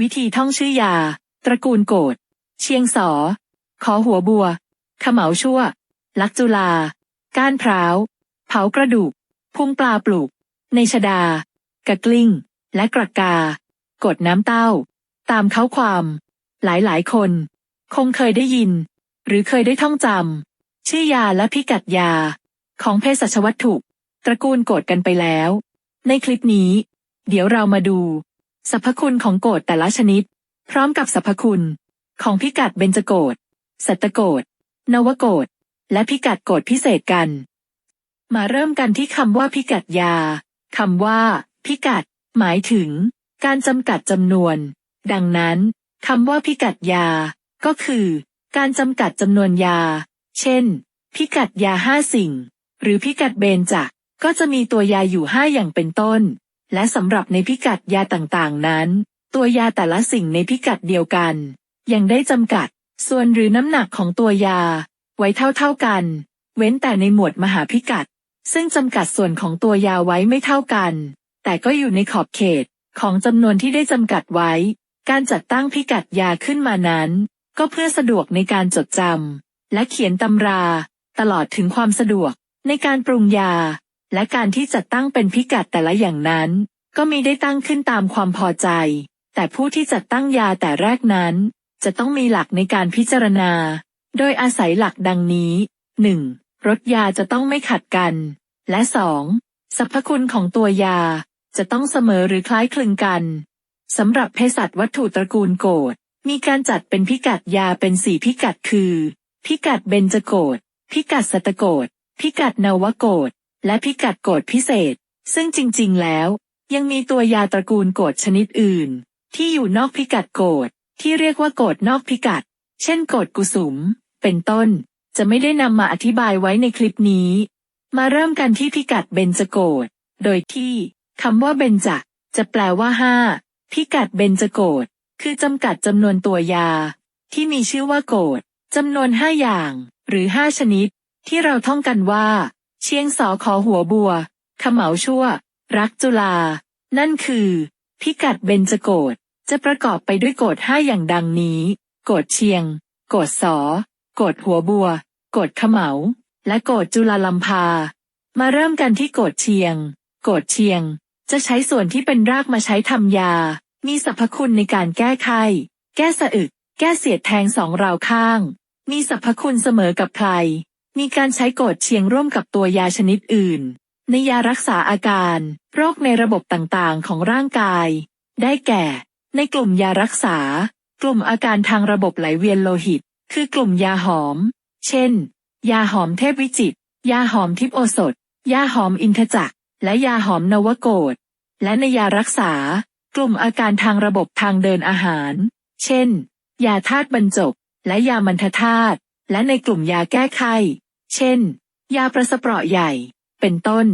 วิธีท่องชื่อยา ตระกูลโกดเชียงสอ ขอหัวบัวขเหมาชั่ว ลักจุลา ก้านพร้าว เผากระดูก พุงปลาปลูก ในชดากระกลิ้ง และกระกา กดน้ำเต้า ตามเขาความ หลายหลายคน คงเคยได้ยิน หรือเคยได้ท่องจำชื่อยาและพิกัดยา ของเภสัชวัตถุ ตระกูลโกดกันไปแล้ว ในคลิปนี้ เดี๋ยวเรามาดู สรรพคุณของโกดแต่ละชนิด พร้อมกับสรรพคุณ ของพิกัดเบญจโกดสัตโกดนวโกดและพิกัดโกดพิเศษกัน มาเริ่มกันที่คำว่าพิกัดยาคำว่า พิกัด หมายถึง การจำกัดจำนวน ดังนั้นคำว่าพิกัดยา ก็คือ การจำกัดจำนวนยา เช่น พิกัดยาห้าสิ่ง หรือพิกัดเบญจก็จะมีตัวยาอยู่ห้าอย่างเป็นต้น และสำหรับในพิกัดยาต่างๆนั้น ตัวยาแต่ละสิ่งในพิกัดเดียวกัน ยังได้จำกัด ส่วนหรือน้ำหนักของตัวยา ไว้เท่าๆกัน เว้นแต่ในหมวดมหาพิกัด ซึ่งจำกัดส่วนของตัวยาไว้ไม่เท่ากัน แต่ก็อยู่ในขอบเขตของจำนวนที่ได้จำกัดไว้ การจัดตั้งพิกัดยาขึ้นมานั้น ก็เพื่อสะดวกในการจดจำและเขียนตำรา ตลอดถึงความสะดวกในการปรุงยา และการที่จัดตั้งเป็นพิกัดแต่ละอย่างนั้น ก็มีได้ตั้งขึ้นตามความพอใจ แต่ผู้ที่จัดตั้งยาแต่แรกนั้น จะต้องมีหลักในการพิจารณา โดยอาศัยหลักดังนี้ 1. รสยาจะต้องไม่ขัดกัน และ 2. สรรพคุณของตัวยาจะต้องเสมอหรือคล้ายคลึงกันสำหรับเภสัชวัตถุตระกูลโกดมีการจัดเป็นพิกัดยาเป็นสี่พิกัดคือ พิกัดเบญจโกดพิกัดสตตโกดพิกัดนวโกด และพิกัดโกดพิเศษ ซึ่งจริง ๆ แล้ว ยังมีตัวยาตระกูลโกดชนิดอื่น ที่อยู่นอกพิกัดโกดที่เรียกว่าโกดนอกพิกัด เช่นโกดกุสุม เป็นต้น จะไม่ได้นำมาอธิบายไว้ในคลิปนี้ มาเริ่มกันที่พิกัดเบญจโกดโดยที่คำว่าเบญจจะแปลว่าห้าพิกัดเบญจโกดคือจำกัดจำนวนตัวยา ที่มีชื่อว่าโกดจำนวนห้าอย่าง หรือห้าชนิด ที่เราท่องกันว่า เชียงสอขอหัวบัวขมเหมาชั่ว รักจุลา นั่นคือ พิกัดเบญจโกดจะประกอบไปด้วยโกดห้าอย่างดังนี้ โกดเชียง โกดสอ โกดหัวบัว โกดขมเหมาและโกดจุลาลัมพา มาเริ่มกันที่โกดเชียง โกดเชียง จะใช้ส่วนที่เป็นรากมาใช้ทำยา มีสรรพคุณในการแก้ไข้แก้สะอึก แก้เสียดแทงสองราวข้าง มีสรรพคุณเสมอกับใคร มีการใช้โกดเชียงร่วมกับตัวยาชนิดอื่น ในยารักษาอาการ โรคในระบบต่างๆ ของร่างกาย ได้แก่ ในกลุ่มยารักษา กลุ่มอาการทางระบบไหลเวียนโลหิต คือกลุ่มยาหอม เช่น ยาหอมเทพวิจิต ยาหอมทิพโอสถ ยาหอมอินทจักร และยาหอมนวโกดและในยารักษา กลุ่มอาการทางระบบทางเดินอาหาร เช่น ยาธาตุบรรจบ และยามันทธาตุ และในกลุ่มยาแก้ไข เช่น ยาประสเปราะใหญ่ เป็นต้น